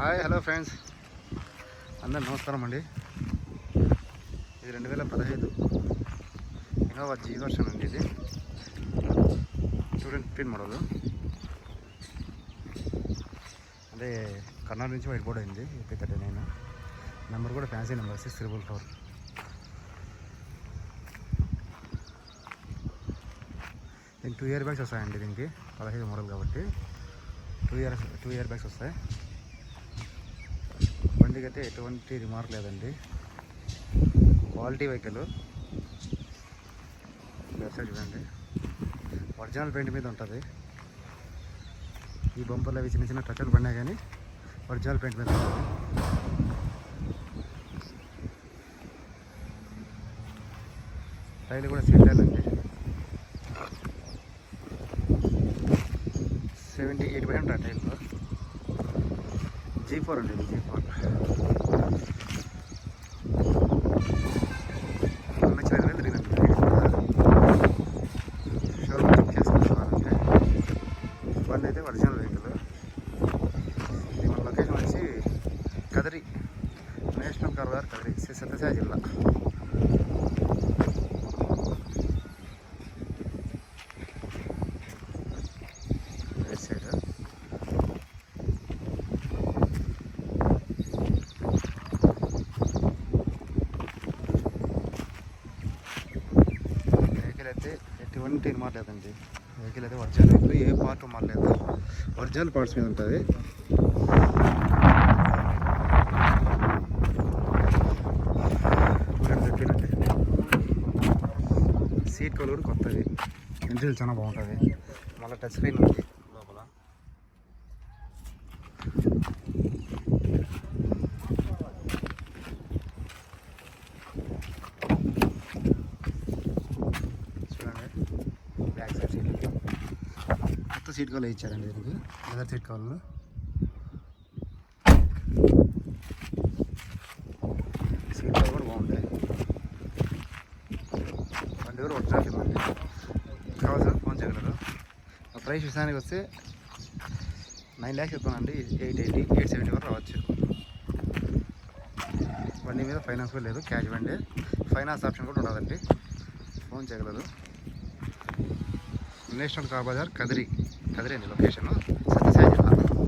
Hi hello friends. అందరు నమస్కారం అండి. ఇది రెండు వేల పదహైదు ఇన్నోవా జీ వర్షన్ అండి ఇది. Student fifteen model. అదే కర్ణాటక నుంచి వైట్ బోర్డ్ అయింది A P thirty nine. Number కూడా fancy number six triple four దీనికి టూ ఇయర్ బ్యాగ్స్ వస్తాయండి దీనికి. పదహైదు మోడల్ కాబట్టి. Two year two year bags వస్తాయి. బండికి అయితే ఎటువంటి రిమార్క్ లేదండి. క్వాలిటీ వెహికల్ లెఫ్ట్ సైడ్ చూడండి ఒరిజినల్ పెయింట్ మీద ఉంటుంది. ఈ బంపర్లు అవి చిన్న చిన్న టచ్లు పడినా కానీ ఒరిజినల్ పెయింట్ మీద ఉంటుంది. టైల్ కూడా సీట్ టైర్లు అండి. సెవెంటీ ఎయిట్ పర్సెంట్ ఆ టైల్లో జీ ఫోర్ అండి ఇది జీ ఫోర్ తిరిగిందండి షోరూమ్ చెక్ చేసుకుంటున్నారంటే బండి అయితే ఒరిజినల్ వెహికల్ ఇది మన లొకేషన్ వచ్చి కదిరి నేషనల్ కార్వార్ కదిరి శ్రీ సత్యసాయి జిల్లా రైట్ సైడ్ వెహికల్ అయితే ఎటువంటి మారలేదండి వెహికల్ అయితే ఒరిజినల్ వెహికల్ ఏ పార్ట్ మారలేదు ఒరిజినల్ పార్ట్స్ మీద ఉంటుంది. సీట్ కలర్ కూడా కొత్తది. ఇంజిన్ చాలా బాగుంటుంది. మళ్ళీ టచ్ స్క్రీన్ ఉంది. లోపల చూడండి back side seat seat cover ఇచ్చారండి దీనికి. లెదర్ సీట్ కవర్లు సీట్ కవర్ కూడా బాగుంటాయి. బండి కూడా ఒరిజినల్ ఇవ్వండి. కావాలి ఫోన్ చేయగలరు? ప్రైస్ విషయానికి వస్తే నైన్ ల్యాక్స్ చెప్తానండి ఎయిట్ ఎయిటీ ఎయిట్ సెవెంటీ వరకు రావచ్చు. బండి మీద ఫైనాన్స్ కూడా లేదు. క్యాష్ బండి. ఫైనాన్స్ ఆప్షన్ కూడా ఉండదండి ఫోన్ చేయగలరు? National car bazaar Kadiri. Kadiri అండి లొకేషన్ సత్యసాయి జిల్లా.